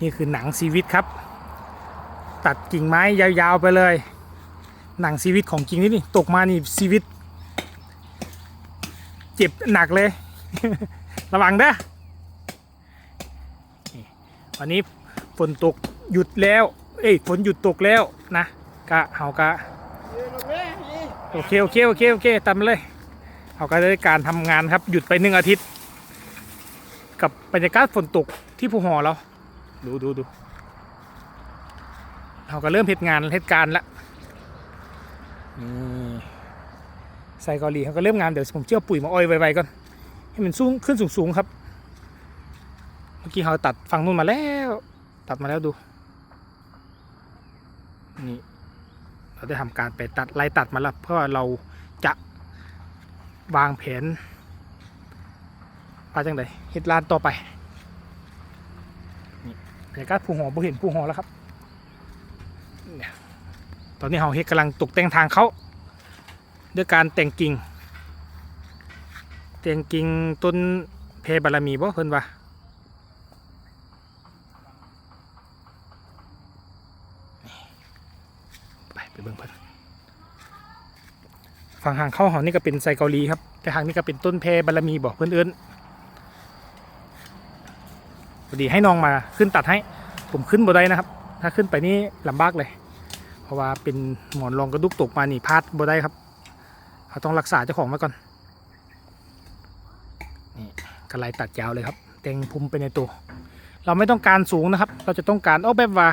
นี่คือหนังชีวิตครับ ตัดกิ่งไม้ยาวๆไปเลย หนังชีวิตของจริงนี่นี่ตกมานี่ชีวิต เจ็บหนักเลย ระวังเด้อวันนี้ฝนตกหยุดแล้ว เอ้ยฝนหยุดตกแล้วนะกะเฮากะโอเคโอเคโอเคโอเคตามมาเลยเฮาก็ได้การทำงานครับหยุดไปหนึ่งอาทิตย์ กับบรรยากาศฝนตกที่ภูหอเรา ดูดูดูเราก็เริ่มเหตุงานเหตุการณ์ละนี่ใส่เกาหลีเขาก็เริ่มงานเดี๋ยวผมเชื่อปุ๋ยมาอ้อยไวๆก่อนให้มันสูงขึ้นสูงๆครับ เมื่อกี้เขาตัดฝั่งนู้นมาแล้ว ตัดมาแล้วดู นี่ เราได้ทำการไปตัดไล่ตัดมาแล้วเพื่อเราจะวางแผนว่าจังไดเฮ็ดลานต่อไป บรรยากาศภูหอบ่เห็นภูหอแล้วครับ ตอนนี้เราเฮ็ดกำลังตกแต่งทางเขาด้วยการแต่งกิ่ง แต่งกิ่งต้นเพบารมีบ่เพิ่นว่าไปไปเบิ่งเพิ่นฝั่งห่างเข้าหอนี่ก็เป็นไซเกาหลีครับ แต่ทางนี้ก็เป็นต้นเพบารมีบ่เพิ่นเอิ้น อดีให้น้องมาขึ้นตัดให้ ผมขึ้นบ่ได้นะครับ ถ้าขึ้นไปนี่ลำบากเลย เพราะว่าเป็นหมอนรองกระดุกตกมานี่พลาดบ่ได้ครับเขาต้องรักษาเจ้าของไว้ก่อนนี่กระไลตัดยาวเลยครับเต็งพุ่มไปในตัว เราไม่ต้องการสูงนะครับ เราจะต้องการเอาแบบว่า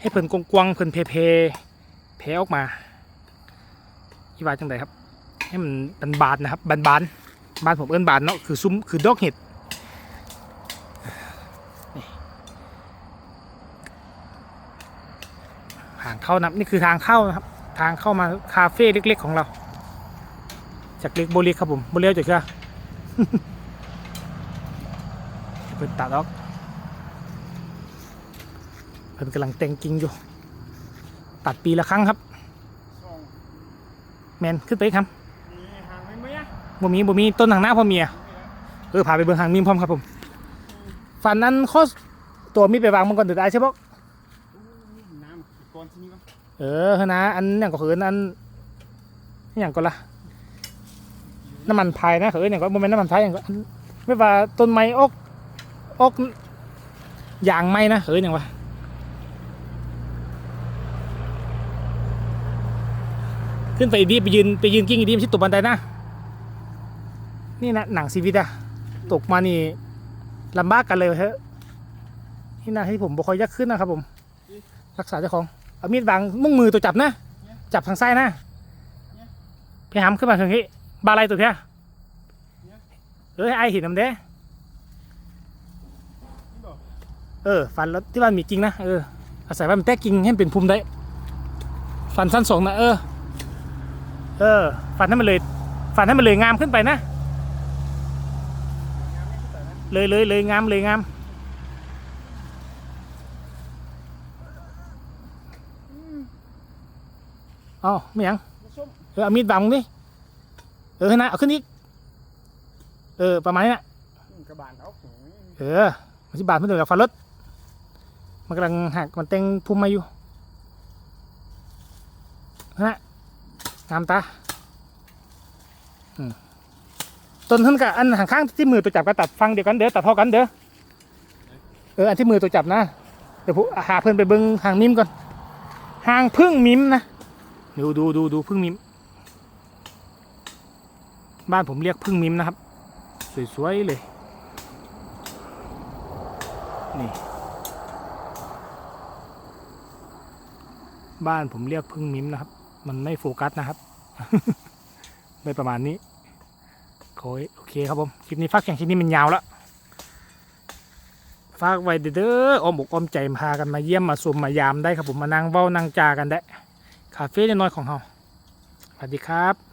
ให้เพิ่นกวงๆเพิ่นเพเพเพออกมาที่ว่าจังไดครับ ให้มันบานๆนะครับบานๆบ้านผมเอิ้นบานเนาะคือซุ้มคือดอกเห็ด ทาง เข้านะนี่คือทางเข้านะครับ ทางเข้ามาคาเฟ่เล็ก ๆ ของเรา จากเล็กโบเล็กครับผมโบเล็กจากเชื่อเพิ่นตัดออกเพิ่นกำลังแต่งกิ่งอยู่ ตัดปีละครั้งครับแมนขึ้นไปอีกครับบ่มีบ่มีต้นทางหน้าพ่อเมียเออพาไปเบิ่งหางมีมพร้อมครับผม ฝันนั้นข้อตัวมีไปวางมันก่อนเดือดได้ใช่ปะ น้ำก้อนที่นี่มั้งเออเฮ้ยนะอันอย่างก็คืออันอย่างก็ละน้ำมันพายนะคืออย่างก็โมเมนต์น้ำมันพายอย่างก็ไม่ว่าต้นไม้อกอกยางไม้นะคืออย่างว่าขึ้นไปดีไปยืนไปยืนกิ้งอีดีม่ใช่ตกบันไดนะ นี่นะหนังชีวิตอะตกมานี่ลำบากกันเลยเถอะที่น่าที่ผมบอกคอยยักขึ้นนะครับผม รักษาเจ้าของ เอามีดวางมุ่งมือตัวจับนะ จับทางซ้ายนะพี่หำขึ้นมาถึงนี้ บาอะไรตัวเพียเออไอห็นน้ำเด้เออฟันแล้วที่บ้านมีจริงนะเอออาศัยว่ามันแตกกิ่งให้มันเป็นภูมิได้ ฟันสั้นสองนะเออ เออ ฟันให้มันเลย ฟันให้มันเลยงามขึ้นไปนะ เลยเลยเลยงามเลยงาม อ๋อไม่ยังเออเอามีดบังดิเออนะเอาขึ้นอีกเออประมาณนี้นะกระบาลเอาเออมันสิบาทไม่ถึงกับฟันรถมันกำลังหักมันเต็งพุ่มมาอยู่นะงามตาอืมต้นขึ้นกับอันห่างข้างที่มือตัวจับก็ตัดฟังเดียวกันเด้อตัดเท่ากันเด้อเอออันที่มือตัวจับนะเดี๋ยวผมหาเพื่อนไปเบิ้งห่างมิมก่อนห่างพึ่งมิมนะ ดูดูดูดูพึ่งมิม บ้านผมเรียกพึ่งมิมนะครับ สวยๆเลย นี่ บ้านผมเรียกพึ่งมิมนะครับ มันไม่โฟกัสนะครับไม่ประมาณนี้โอ้ยโอเคครับผมคลิปนี้ฟักอย่งคลิปนี้มันยาวแล้วฝากไว้เด้ออ้อมอกอ้อมใจพากันมาเยี่ยมมาชมมายามได้ครับผมมานั่งเว้านั่งจากันได้ คาเฟ่น้อยๆของเราสวัสดีครับ